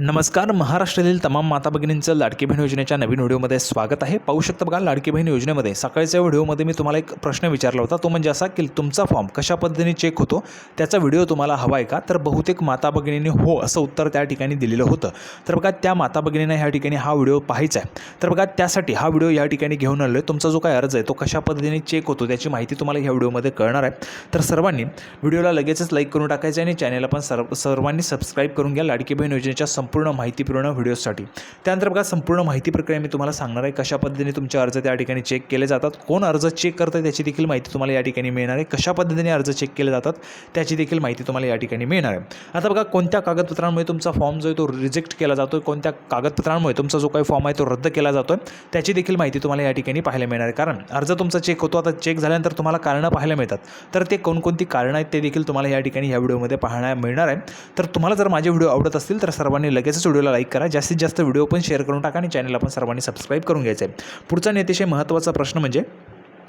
नमस्कार महाराष्ट्रातील तमाम माता भगिनींचं लाडकी बहीण योजनेच्या नवीन व्हिडिओमध्ये स्वागत आहे. पाहू शकता बघा लाडकी बहीण योजनेमध्ये सकाळच्या व्हिडिओमध्ये मी तुम्हाला एक प्रश्न विचारला होता. तो म्हणजे असा की तुमचा फॉर्म कशा पद्धतीने चेक होतो? त्याचा व्हिडिओ तुम्हाला हवा आहे का? तर बहुतेक माता भगिनींनी हो असं उत्तर त्या ठिकाणी दिलेलं होतं. तर बघा त्या माता भगिनींना ह्या ठिकाणी हा व्हिडिओ पाहायचा आहे. तर बघा त्यासाठी हा व्हिडिओ या ठिकाणी घेऊन आलो आहे तुमचा जो काय अर्ज आहे तो कशा पद्धतीने चेक होतो त्याची माहिती तुम्हाला ह्या व्हिडिओमध्ये कळणार आहे. तर सर्वांनी व्हिडिओला लगेचच लाईक करून टाकायचं आहे आणि चॅनलला पण सर्व सर्वांनी सबस्क्राईब करून घ्या. लाडकी बहीण योजनेच्या संपूर्ण माहितीपूर्ण व्हिडिओसाठी त्यानंतर बघा संपूर्ण माहिती प्रक्रिया मी तुम्हाला सांगणार आहे कशा पद्धतीने तुमचे अर्ज त्या ठिकाणी चेक केले जातात कोण अर्ज चेक करतं त्याची देखील माहिती तुम्हाला या ठिकाणी मिळणार आहे कशा पद्धतीने अर्ज चेक केले जातात त्याची देखील माहिती तुम्हाला या ठिकाणी मिळणार आहे. आता बघा कोणत्या कागदपत्रांमुळे तुमचा फॉर्म जो आहे तो रिजेक्ट केला जातो कोणत्या कागदपत्रांमुळे तुमचा जो काही फॉर्म आहे तो रद्द केला जातो आहे त्याची देखील माहिती तुम्हाला या ठिकाणी पाहायला मिळणार आहे. कारण अर्ज तुमचा चेक होतो आता चेक झाल्यानंतर तुम्हाला कारणं पाहायला मिळतात. तर ते कोणकोणती कारणं आहेत ते देखील तुम्हाला या ठिकाणी या व्हिडिओमध्ये पाहण्या मिळणार आहे. तर तुम्हाला जर माझे व्हिडिओ आवडत असतील तर सर्वांनी लगेचच व्हिडिओला लाईक करा. जास्तीत जास्त व्हिडिओ पण शेअर करून टाका आणि चॅनल पण सर्वांनी सबस्क्राईब करून घ्यायचं आहे पुढचा अतिशय महत्त्वाचा प्रश्न म्हणजे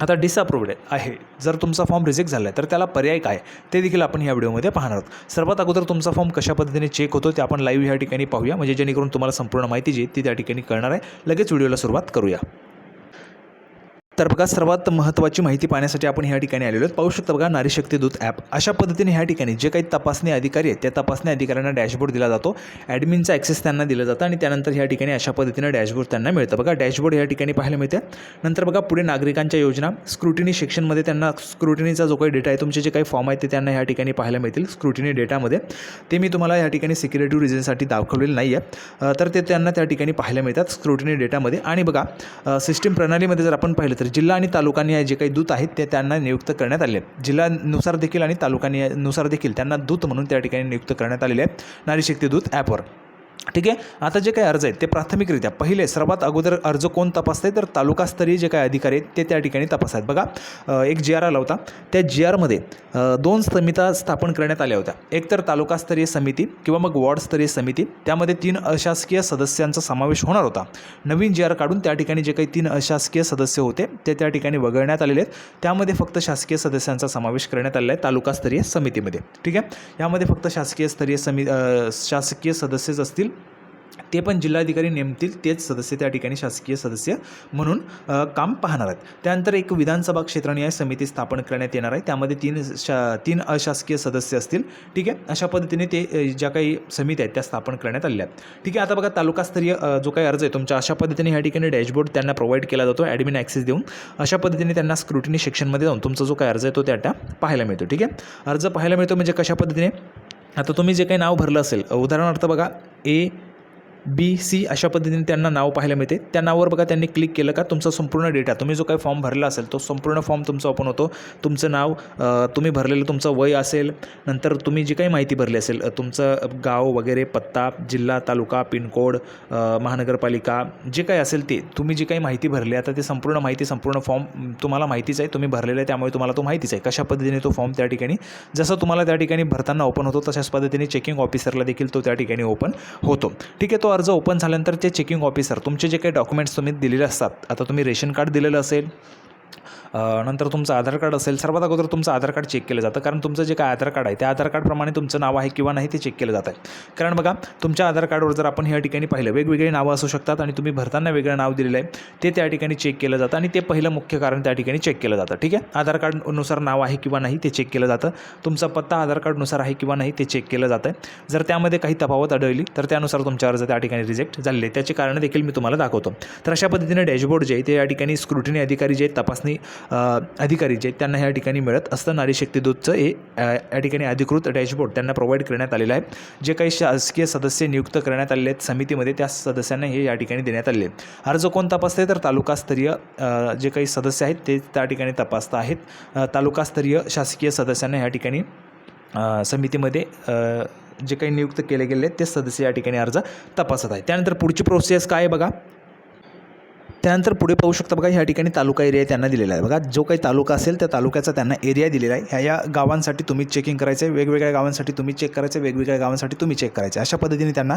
आता डिसअप्रूव्ड आहे. जर तुमचा फॉर्म रिजेक्ट झाला आहे तर त्याला पर्याय काय? ते देखील आपण या व्हिडिओमध्ये पाहणार आहोत. सर्वात अगोदर तुमचा फॉर्म कशा पद्धतीने चेक होतो ते आपण लाईव्ह या ठिकाणी पाहूया. म्हणजे जेणेकरून तुम्हाला संपूर्ण माहिती जी ती त्या ठिकाणी कळणार आहे. लगेच व्हिडिओला सुरुवात करूया. तर बघा सर्वात महत्त्वाची माहिती पाहण्यासाठी आपण ह्या ठिकाणी आलेलो आहोत. पाहू शकता बघा नारी शक्ती दूत ॲप. अशा पद्धतीने ह्या ठिकाणी जे काही तपासणी अधिकारी आहेत त्या तपासणी अधिकाऱ्यांना डॅशबोर्ड दिला जातो. ॲडमिनचा ॲक्सेस त्यांना दिलं जातं आणि त्यानंतर ह्या ठिकाणी अशा पद्धतीने डॅशबोर्ड त्यांना मिळतं. बघा डॅशबोर्ड ह्या ठिकाणी पाहायला मिळते. नंतर बघा पुढे नागरिकांच्या योजना. स्क्रुटिनी सेक्शनमध्ये त्यांना स्क्रुटिनीचा जो काही डेटा आहे तुमचे जे काही फॉर्म आहेत ते त्यांना ह्या ठिकाणी पाहायला मिळतील स्क्रुटिनी डेटामध्ये. ते मी तुम्हाला या ठिकाणी सिक्युरिटी रिझनसाठी दाखवलेलं नाही आहे तर ते त्यांना त्या ठिकाणी पाहायला मिळतात स्क्रुटिनी डेटामध्ये. आणि बघा सिस्टीम प्रणालीमध्ये जर आपण पाहिलं तर जिल्हा आणि तालुकांनी जे काही दूत आहेत ते त्यांना नियुक्त करण्यात आले आहेत. जिल्ह्यानुसार देखील आणि तालुकांनी नुसार देखील त्यांना दूत म्हणून त्या ठिकाणी नियुक्त करण्यात आलेले आहेत. नारी शक्ती दूत ॲपवर. ठीक आहे? आता जे काही अर्ज आहेत ते प्राथमिकरित्या. पहिले सर्वात अगोदर अर्ज कोण तपासते तर तालुकास्तरीय जे काही अधिकारी आहेत ते त्या ठिकाणी तपासतात. बघा एक जी आर आला होता. त्या जी आरमध्ये दोन समित्या स्थापन करण्यात आल्या होत्या. एक तर तालुकास्तरीय समिती किंवा मग वॉर्डस्तरीय समिती. त्यामध्ये तीन अशासकीय सदस्यांचा समावेश होणार होता. नवीन जी आर काढून त्या ठिकाणी जे काही तीन अशासकीय सदस्य होते ते त्या ठिकाणी वगळण्यात आलेले आहेत. त्यामध्ये फक्त शासकीय सदस्यांचा समावेश करण्यात आलेला आहे तालुकास्तरीय समितीमध्ये. ठीक आहे? यामध्ये फक्त शासकीय स्तरीय समि शासकीय सदस्यच असतील ते पण जिल्हाधिकारी नेमतील तेच सदस्य त्या ठिकाणी शासकीय सदस्य म्हणून काम पाहणार आहेत. त्यानंतर एक विधानसभा क्षेत्रनिहाय समिती स्थापन करण्यात येणार आहे. त्यामध्ये तीन शा तीन अशासकीय सदस्य असतील. ठीक आहे? अशा पद्धतीने ते ज्या काही समिती आहेत त्या स्थापन करण्यात आल्या आहेत. ठीक आहे? आता बघा तालुकास्तरीय जो काही अर्ज आहे तुमच्या अशा पद्धतीने ह्या ठिकाणी डॅशबोर्ड त्यांना प्रोव्हाइड केला जातो ॲडमिन ॲक्सेस देऊन. अशा पद्धतीने त्यांना स्क्रुटिनी सेक्शनमध्ये जाऊन तुमचा जो काही अर्ज आहे तो त्या त्या पाहायला मिळतो. ठीक आहे? अर्ज पाहायला मिळतो म्हणजे कशा पद्धतीने? आता तुम्ही जे काही नाव भरलं असेल उदाहरणार्थ बघा ए बी सी अशा पद्धतीने त्यांना नाव पाहायला मिळते. त्या नावावर बघा त्यांनी क्लिक केलं का तुमचा संपूर्ण डेटा तुम्ही जो काही फॉर्म भरला असेल तो संपूर्ण फॉर्म तुमचा ओपन होतो. तुमचं नाव तुम्ही भरलेलं तुमचं वय असेल नंतर तुम्ही जी काही माहिती भरली असेल तुमचं गाव वगैरे पत्ता जिल्हा तालुका पिनकोड महानगरपालिका जे काही असेल ते तुम्ही जी काही माहिती भरली आता ते संपूर्ण माहिती संपूर्ण फॉर्म तुम्हाला माहितीच आहे तुम्ही भरलेलं आहे त्यामुळे तुम्हाला तो माहितीच आहे. कशा पद्धतीने तो फॉर्म त्या ठिकाणी जसं तुम्हाला त्या ठिकाणी भरताना ओपन होतो तशाच पद्धतीने चेकिंग ऑफिसरला देखील तो त्या ठिकाणी ओपन होतो. ठीक आहे तो अर्ज ओपन झाल्यानंतर ते चेकिंग ऑफिसर तुमचे जे काही डॉक्युमेंट्स तुम्ही दिलेले असतात आता तुम्ही रेशन कार्ड दिलेलं असेल नंतर तुमचं आधार कार्ड असेल सर्वात अगोदर तुमचं आधार कार्ड चेक केलं जातं. कारण तुमचं जे काय आधार कार्ड आहे त्या आधार कार्डप्रमाणे तुमचं नाव आहे किंवा नाही ते चेक केलं जातं कारण बघा तुमच्या आधार कार्डवर जर आपण ह्या ठिकाणी पाहिलं वेगवेगळी नावं असू शकतात आणि तुम्ही भरताना वेगळं नाव दिलेलं आहे ते त्या ठिकाणी चेक केलं जातं आणि ते पहिलं मुख्य कारण त्या ठिकाणी चेक केलं जातं. ठीक आहे? आधार कार्डनुसार नाव आहे किंवा नाही ते चेक केलं जातं. तुमचा पत्ता आधार कार्डनुसार आहे किंवा नाही ते चेक केलं जातं जर त्यामध्ये काही तफावत आढळली तर त्यानुसार तुमच्या अर्ज त्या ठिकाणी रिजेक्ट झालेले आहे. त्याची कारणं देखील मी तुम्हाला दाखवतो. तर अशा पद्धतीने डॅशबोर्ड जे आहे ते या ठिकाणी स्क्रुटिनी अधिकारी जे आहेत तपासणी अधिकारी जे त्यांना ह्या ठिकाणी मिळत असतं. नारी शक्ती दूतचं हे या ठिकाणी अधिकृत डॅशबोर्ड त्यांना प्रोव्हाइड करण्यात आलेलं आहे. जे काही शासकीय सदस्य नियुक्त करण्यात आलेले आहेत समितीमध्ये त्या सदस्यांना हे या ठिकाणी देण्यात आलेले आहेत. अर्ज कोण तपासते तर तालुकास्तरीय जे काही सदस्य आहेत ते त्या ठिकाणी तपासत आहेत. तालुकास्तरीय शासकीय सदस्यांना ह्या ठिकाणी समितीमध्ये जे काही नियुक्त केले गेले आहेत ते सदस्य या ठिकाणी अर्ज तपासत आहे त्यानंतर पुढची प्रोसेस काय आहे बघा. त्यानंतर पुढे पाहू शकता बघा ह्या ठिकाणी तालुका एरिया त्यांना दिलेला आहे. बघा जो काही तालुका असेल त्या तालुक्याचा त्यांना एरिया दिलेला आहे. ह्या या गावांसाठी तुम्ही चेकिंग करायचं आहे वेगवेगळ्या गावांसाठी तुम्ही चेक करायचं आहे वेगवेगळ्या गावांसाठी तुम्ही चेक करायचे अशा पद्धतीने त्यांना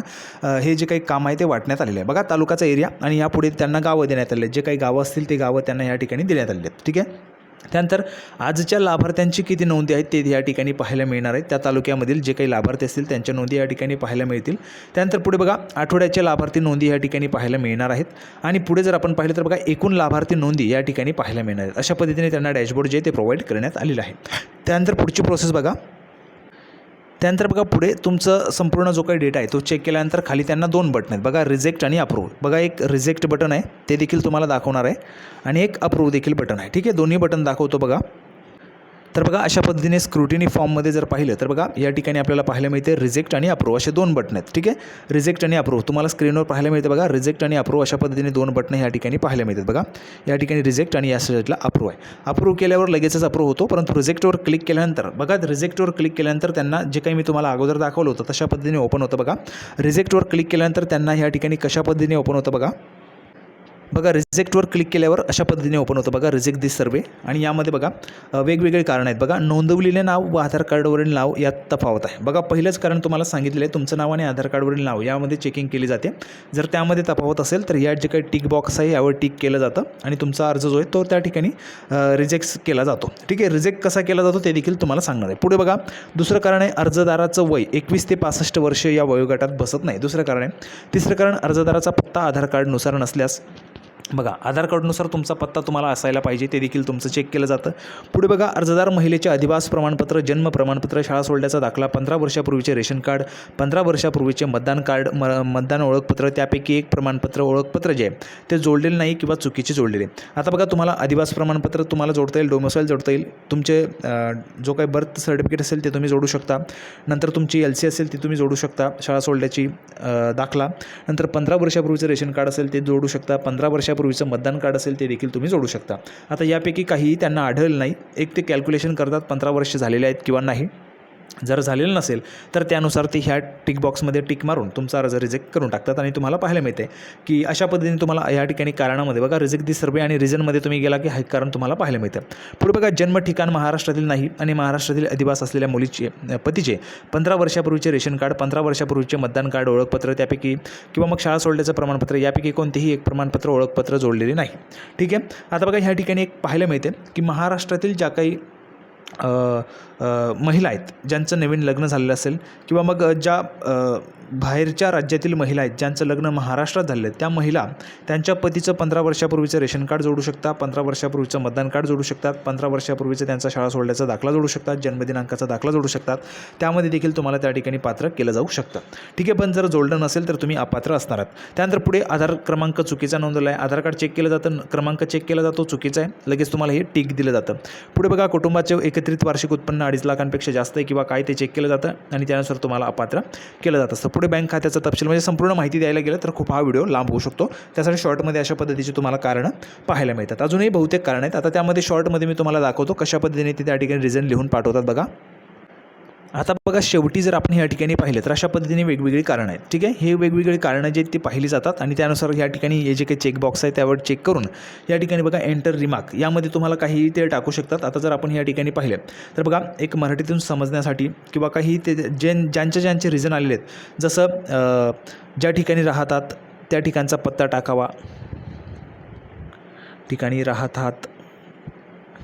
हे जे काही काम आहे ते वाटण्यात आलेलं आहे. बघा तालुकाचा एरिया आणि यापुढे त्यांना गावं देण्यात आले जे काही गावं असतील ते गावं त्यांना या ठिकाणी देण्यात आलेली आहेत. ठीक आहे? त्यानंतर आजच्या लाभार्थ्यांची किती नोंदी आहेत ते या ठिकाणी पाहायला मिळणार आहेत. त्या तालुक्यामधील जे काही लाभार्थी असतील त्यांच्या नोंदी या ठिकाणी पाहायला मिळतील. त्यानंतर पुढे बघा आठवड्याच्या लाभार्थी नोंदी या ठिकाणी पाहायला मिळणार आहेत. आणि पुढे जर आपण पाहिलं तर बघा एकूण लाभार्थी नोंदी या ठिकाणी पाहायला मिळणार आहेत. अशा पद्धतीने त्यांना डॅशबोर्ड जे ते प्रोव्हाइड करण्यात आलेलं आहे. त्यानंतर पुढची प्रोसेस बघा. त्यानंतर बघा पुढे तुमचं संपूर्ण जो काही डेटा आहे तो चेक केल्यानंतर खाली त्यांना दोन बटन आहेत. बघा रिजेक्ट आणि अप्रूव्ह बघा एक रिजेक्ट बटन आहे ते देखील तुम्हाला दाखवणार आहे. आणि एक अप्रूव्ह देखील बटन आहे. ठीक आहे? दोन्ही बटन दाखवतो बघा. तर बघा अशा पद्धतीने स्क्रुटिनी फॉर्ममध्ये जर पाहिलं तर बघा या ठिकाणी आपल्याला पाहायला मिळते रिजेक्ट आणि अप्रूव्ह असे दोन बटन आहेत ठीक आहे? रिजेक्ट आणि अप्रूव्ह तुम्हाला स्क्रीनवर पाहायला मिळते बघा रिजेक्ट आणि अप्रूव्ह अशा पद्धतीने दोन बटन या ठिकाणी पाहायला मिळतात बघा. या ठिकाणी रिजेक्ट आणि या साईडला अप्रूव्ह आहे. अप्रूव्ह केल्यावर लगेचच अप्रूव्ह होतो परंतु रिजेक्टवर क्लिक केल्यानंतर बघा रिजेक्टवर क्लिक केल्यानंतर त्यांना जे काही मी तुम्हाला अगोदर दाखवलं होतं तशा पद्धतीने ओपन होतं बघा. रिजेक्टवर क्लिक केल्यानंतर त्यांना या ठिकाणी कशा पद्धतीने ओपन होतं बघा. बघा रिजेक्टवर क्लिक केल्यावर अशा पद्धतीने ओपन होतं. बघा रिजेक्ट दिस सर्वे आणि यामध्ये बघा वेगवेगळे कारण आहेत. बघा नोंदवलेले नाव व आधार कार्डवरील नाव यात तफावत आहे. बघा पहिलंच कारण तुम्हाला सांगितलेलं आहे तुमचं नाव आणि आधार कार्डवरील नाव यामध्ये चेकिंग केली जाते. जर त्यामध्ये तफावत असेल तर या जे काही टिक बॉक्स आहे यावर टिक केलं जातं. आणि तुमचा अर्ज जो आहे तो त्या ठिकाणी रिजेक्ट केला जातो. ठीक आहे? रिजेक्ट कसा केला जातो ते देखील तुम्हाला सांगणार आहे. पुढे बघा दुसरं कारण आहे अर्जदाराचं वय एकवीस ते पासष्ट वर्ष या वयोगटात बसत नाही. दुसरं कारण आहे तिसरं कारण अर्जदाराचा पत्ता आधार कार्डनुसार नसल्यास बघा आधार कार्डनुसार तुमचा पत्ता तुम्हाला असायला पाहिजे ते देखील तुमचं चेक केलं जातं. पुढे बघा अर्जदार महिलेचे अधिवास प्रमाणपत्र जन्म प्रमाणपत्र शाळा सोडल्याचा दाखला पंधरा वर्षापूर्वीचे रेशन कार्ड पंधरा वर्षापूर्वीचे मतदान कार्ड म मतदान ओळखपत्र त्यापैकी एक प्रमाणपत्र ओळखपत्र जे आहे ते जोडलेले नाही किंवा चुकीचे जोडलेले. आता बघा तुम्हाला अधिवास प्रमाणपत्र तुम्हाला जोडता येईल डोमिसाईल जोडता येईल तुमचे जो काही बर्थ सर्टिफिकेट असेल ते तुम्ही जोडू शकता. नंतर तुमची एल सी असेल ती तुम्ही जोडू शकता शाळा सोडल्याची दाखला. नंतर पंधरा वर्षापूर्वीचं रेशन कार्ड असेल ते जोडू शकता. पंधरा वर्षापूर्वीचं मतदान कार्ड असेल ते देखील तुम्ही जोडू शकता. आता यापैकी काहीही त्यांना आढळलं नाही. एक ते कॅल्क्युलेशन करतात पंधरा वर्ष झालेले आहेत किंवा नाही. जर झालेलं नसेल तर त्यानुसार ते ह्या टिक बॉक्समध्ये टिक मारून तुमचा अर्ज रिजेक्ट करून टाकतात. आणि तुम्हाला पाहायला मिळते की अशा पद्धतीने तुम्हाला या ठिकाणी कारणामध्ये बघा रिजेक्ट दी सर्वे आणि रिजनमध्ये तुम्ही गेला की हे कारण तुम्हाला पाहायला मिळतं. पुढे बघा जन्म ठिकाण महाराष्ट्रातील नाही आणि महाराष्ट्रातील अधिवास असलेल्या मुलीचे पतीचे पंधरा वर्षापूर्वीचे रेशन कार्ड पंधरा वर्षापूर्वीचे मतदान कार्ड ओळखपत्र त्यापैकी किंवा मग शाळा सोडल्याचं प्रमाणपत्र यापैकी कोणतेही एक प्रमाणपत्र ओळखपत्र जोडलेले नाही. ठीक आहे? आता बघा ह्या ठिकाणी एक पाहायला मिळते की महाराष्ट्रातील ज्या काही महिला आहेत ज्यांचं नवीन लग्न झालेलं असेल किंवा मग ज्या बाहेरच्या राज्यातील महिला आहेत ज्यांचं लग्न महाराष्ट्रात झालेलं आहे त्या महिला त्यांच्या पतीचं पंधरा वर्षापूर्वीचं रेशन कार्ड जोडू शकतात पंधरा वर्षापूर्वीचं मतदान कार्ड जोडू शकतात पंधरा वर्षापूर्वीचं त्यांचा शाळा सोडल्याचा दाखला जोडू शकतात जन्मदिनांकाचा दाखला जोडू शकतात. त्यामध्ये देखील तुम्हाला त्या ठिकाणी पात्र केलं जाऊ शकतं. ठीक आहे पण जर जोडलं नसेल तर तुम्ही अपात्र असणार आहात. त्यानंतर पुढे आधार क्रमांक चुकीचा नोंदवला आहे आधार कार्ड चेक केलं जातं क्रमांक चेक केला जातो चुकीचा आहे. लगेच तुम्हाला हे टिक दिलं जातं. पुढे बघा कुटुंबाचे एकत्रित वार्षिक उत्पन्न अडीच लाखांपेक्षा जास्त आहे किंवा काय ते चेक केलं जातं आणि त्यानुसार तुम्हाला अपात्र केलं जात असतं. पुढे बँक खात्याचा तपशील म्हणजे संपूर्ण माहिती द्यायला गेलं तर खूप हा व्हिडिओ लांब होऊ शकतो. त्यासाठी शॉर्टमध्ये अशा पद्धतीची तुम्हाला कारणं पाहायला मिळतात. अजूनही बहुतेक कारण आहेत. आता त्यामध्ये शॉर्टमध्ये मी तुम्हाला दाखवतो कशा पद्धतीने ते त्या ठिकाणी रिझन लिहून पाठवतात बघा. आता बघा शेवटी जर आपण या ठिकाणी पाहिलं तर अशा पद्धतीने वेगवेगळी कारणं आहेत ठीक आहे? हे वेगवेगळी कारणं जे आहेत ती पाहिली जातात आणि त्यानुसार या ठिकाणी हे जे काही चेकबॉक्स आहे त्यावर चेक करून या ठिकाणी बघा एंटर रिमार्क यामध्ये तुम्हाला काही ते टाकू शकतात. आता जर आपण या ठिकाणी पाहिलं तर बघा एक मराठीतून समजण्यासाठी किंवा काही ते जे ज्यांचे ज्यांचे रिझन आलेले आहेत जसं ज्या ठिकाणी राहतात त्या ठिकाणचा पत्ता टाकावा. ठिकाणी राहतात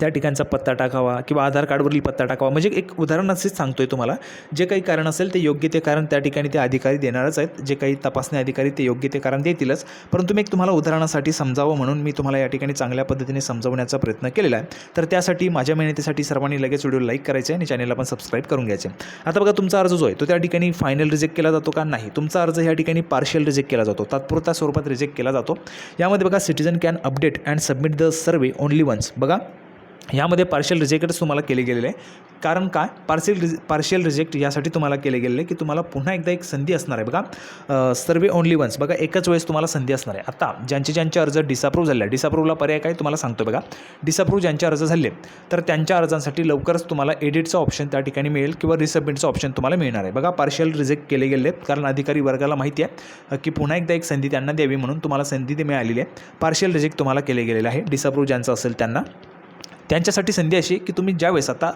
त्या ठिकाणचा पत्ता टाकावा किंवा आधार कार्डवरील पत्ता टाकावा. म्हणजे एक उदाहरण असेच सांगतोय तुम्हाला. जे काही कारण असेल ते योग्य ते कारण त्या ठिकाणी ते अधिकारी देणारच आहेत. जे काही तपासणी अधिकारी ते योग्य ते कारण देतीलच. परंतु मी एक तुम्हाला उदाहरणासाठी समजावं म्हणून मी तुम्हाला या ठिकाणी चांगल्या पद्धतीने समजवण्याचा प्रयत्न केलेला आहे. तर त्यासाठी माझ्या मेहनतीसाठी सर्वांनी लगेच व्हिडिओ लाईक करायचे आणि चॅनलला पण सबस्क्राईब करून घ्यायचे. आता बघा तुमचा अर्ज जो आहे तो त्या ठिकाणी फायनल रिजेक्ट केला जातो का? नाही. तुमचा अर्ज या ठिकाणी पार्शियल रिजेक्ट केला जातो. तात्पुरता स्वरूपात रिजेक्ट केला जातो. यामध्ये बघा citizen can update and submit the survey only once बघा. यामध्ये पार्शियल रिजेक्टच तुम्हाला केले गेलेले आहे. कारण काय? पार्शियल रिज पार्शियल रिजेक्ट यासाठी तुम्हाला केले गेलेले आहे की तुम्हाला पुन्हा एकदा एक संधी असणार आहे. बघा सर्वे ओनली वन्स बघा एकच वेळेस तुम्हाला संधी असणार आहे. आता ज्यांचे ज्यांचे अर्ज डिसअप्रूव्ह झाले डिसअप्रूव्हला पर्याय काय? तुम्हाला सांगतो बघा. डिसअप्रूव्ह ज्यांचे अर्ज झाले तर त्यांच्या अर्जांसाठी लवकरच तुम्हाला एडिटचं ऑप्शन त्या ठिकाणी मिळेल किंवा रिसबमिटचं ऑप्शन तुम्हाला मिळणार आहे. बघा पार्शियल रिजेक्ट केले गेले आहेत. कारण अधिकारी वर्गाला माहिती आहे की पुन्हा एकदा एक संधी त्यांना द्यावी म्हणून तुम्हाला संधी ती मिळालेली आहे. पार्शियल रिजेक्ट तुम्हाला केले गेलेलं आहे. डिसअप्रूव्ह ज्यांचं असेल त्यांना. त्यांच्यासाठी संधी अशी की तुम्ही ज्यावेळेस आता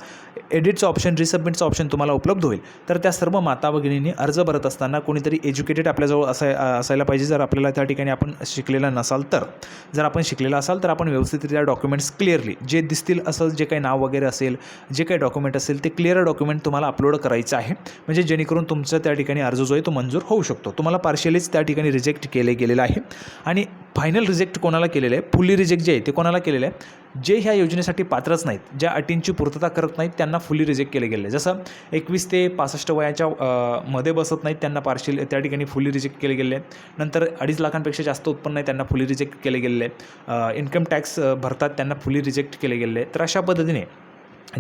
एडिटचं ऑप्शन रिसबमिटचं ऑप्शन तुम्हाला उपलब्ध होईल तर त्या सर्व माता भगिनींनी अर्ज भरत असताना कोणीतरी एज्युकेटेड आपल्याजवळ असाय असायला पाहिजे. जर आपल्याला त्या ठिकाणी आपण शिकलेला नसाल तर जर आपण शिकलेला असाल तर आपण व्यवस्थितरित्या डॉक्युमेंट्स क्लिअरली जे दिसतील असं जे काही नाव वगैरे असेल जे काही डॉक्युमेंट असेल ते क्लिअर डॉक्युमेंट तुम्हाला अपलोड करायचं आहे. म्हणजे जेणेकरून तुमचा त्या ठिकाणी अर्ज जो आहे तो मंजूर होऊ शकतो. तुम्हाला पार्शियलीच त्या ठिकाणी रिजेक्ट केले गेलेलं आहे. आणि फायनल रिजेक्ट कोणाला केलेलं आहे? फुल्ली रिजेक्ट जे आहे ते कोणाला केलेलं आहे? जे ह्या योजनेसाठी पात्रच नाहीत ज्या अटींची पूर्तता करत नाहीत त्यांना फुल्ली रिजेक्ट केले गेले. जसं एकवीस ते पासष्ट वयाच्या मध्ये बसत नाहीत त्यांना पार्शियल त्या ठिकाणी फुली रिजेक्ट केले गेले. नंतर अडीच लाखांपेक्षा जास्त उत्पन्न आहे त्यांना फुली रिजेक्ट केले गेले. आहेत इन्कम टॅक्स भरतात त्यांना फुली रिजेक्ट केले गेले. आहेत तर अशा पद्धतीने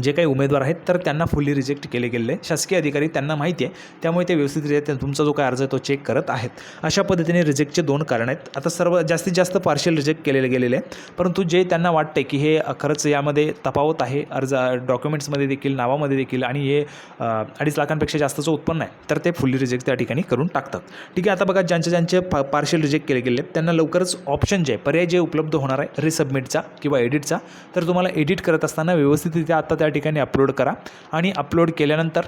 जे काही उमेदवार आहेत तर त्यांना फुल्ली रिजेक्ट केले गेले आहे. शासकीय अधिकारी त्यांना माहिती आहे त्यामुळे ते व्यवस्थितरित्या तुमचा जो काय अर्ज आहे तो चेक करत आहेत. अशा पद्धतीने रिजेक्टचे दोन कारण आहेत. आता सर्व जास्तीत जास्त पार्शियल रिजेक्ट केलेले गेलेले आहे परंतु जे त्यांना वाटते की हे खरंच यामध्ये तफावत आहे अर्ज डॉक्युमेंट्समध्ये देखील नावामध्ये देखील आणि हे अडीच लाखांपेक्षा जास्तचं उत्पन्न आहे तर ते फुल्ली रिजेक्ट त्या ठिकाणी करून टाकतात. ठीक आहे आता बघा ज्यांचे ज्यांचे पा पार्शियल रिजेक्ट केले गेले आहेत, त्यांना लवकरच ऑप्शन जे आहे पर्याय जे उपलब्ध होणार आहे रिसबमिटचा किंवा एडिटचा तर तुम्हाला एडिट करत असताना व्यवस्थितरित्या आता त्या ठिकाणी अपलोड करा. आणि अपलोड केल्यानंतर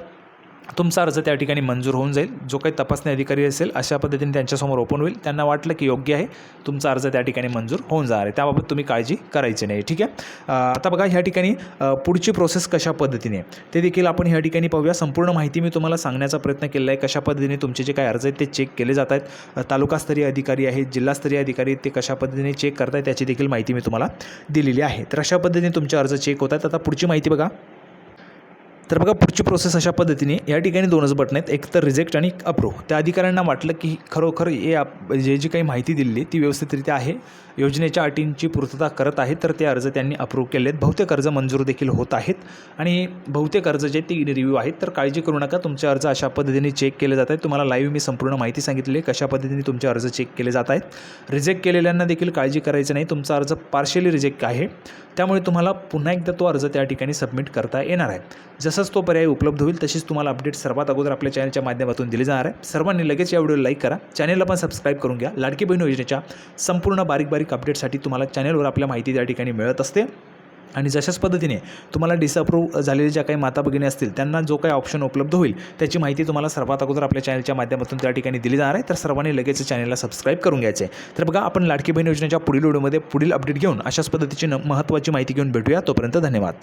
तुमचा अर्ज त्या ठिकाणी मंजूर होऊन जाईल. जो काही तपासणी अधिकारी असेल अशा पद्धतीने त्यांच्यासमोर ओपन होईल. त्यांना वाटलं की योग्य आहे. तुमचा अर्ज त्या ठिकाणी मंजूर होऊन जाणार आहे. त्याबाबत तुम्ही काळजी करायची नाही. ठीक आहे? आता बघा ह्या ठिकाणी पुढची प्रोसेस कशा पद्धतीने ते देखील आपण ह्या ठिकाणी पाहूया. संपूर्ण माहिती मी तुम्हाला सांगण्याचा प्रयत्न केला आहे. कशा पद्धतीने तुमचे जे काही अर्ज आहेत ते चेक केले जात आहेत. तालुकास्तरीय अधिकारी आहेत जिल्हास्तरीय अधिकारी ते कशा पद्धतीने चेक करतायत त्याची देखील माहिती मी तुम्हाला दिलेली आहे. तर अशा पद्धतीने तुमचे अर्ज चेक होत आहेत. आता पुढची माहिती बघा. तर बघा पुढची प्रोसेस अशा पद्धतीने या ठिकाणी दोनच बटन आहेत. एक तर रिजेक्ट आणि अप्रूव्ह त्या अधिकाऱ्यांना वाटलं की खरोखर हे आप जे जी काही माहिती दिली ती व्यवस्थितरित्या आहे. योजनेच्या अटींची पूर्तता करत आहेत तर ते अर्ज त्यांनी अप्रूव्ह केले आहेत. बहुतेक अर्ज मंजूर देखील होत आहेत. आणि बहुतेक अर्ज जे ती रिव्ह्यू आहेत तर काळजी करू नका. तुमचे अर्ज अशा पद्धतीने चेक केले जात आहेत. तुम्हाला लाईव्ह मी संपूर्ण माहिती सांगितली कशा पद्धतीने तुमचे अर्ज चेक केले जात आहेत. रिजेक्ट केलेल्यांना देखील काळजी करायचं नाही. तुमचा अर्ज पार्शली रिजेक्ट आहे. त्यामुळे तुम्हाला पुन्हा एकदा तो अर्ज त्या ठिकाणी सबमिट करता येणार आहे. जसंच तो पर्याय उपलब्ध होईल तशीच तुम्हाला अपडेट सर्वात अगोदर आपल्या चॅनलच्या माध्यमातून दिली जाणार आहे. सर्वांनी लगेच या व्हिडिओला लाईक करा. चॅनलला पण सबस्क्राईब करून घ्या. लाडकी बहीण योजनेच्या संपूर्ण बारीक बारीक अपडेटसाठी तुम्हाला चॅनलवर आपल्या माहिती त्या ठिकाणी मिळत असते. आणि जशाच पद्धतीने तुम्हाला डिसअप्रूव्ह झालेले ज्या काही माता भगिनी असतील त्यांना जो काही ऑप्शन उपलब्ध होईल त्याची माहिती तुम्हाला सर्वात अगोदर आपल्या चॅनलच्या माध्यमातून त्या ठिकाणी दिली जाणार आहे. तर सर्वांनी लगेच चॅनलला सबस्क्राईब करून घ्यायचे आहे. तर बघा आपण लाडकी बहीण योजनेच्या पुढील व्हिडिओमध्ये पुढील अपडेट घेऊन अशाच पद्धतीची न महत्त्वाची माहिती घेऊन भेटूया. तोपर्यंत धन्यवाद.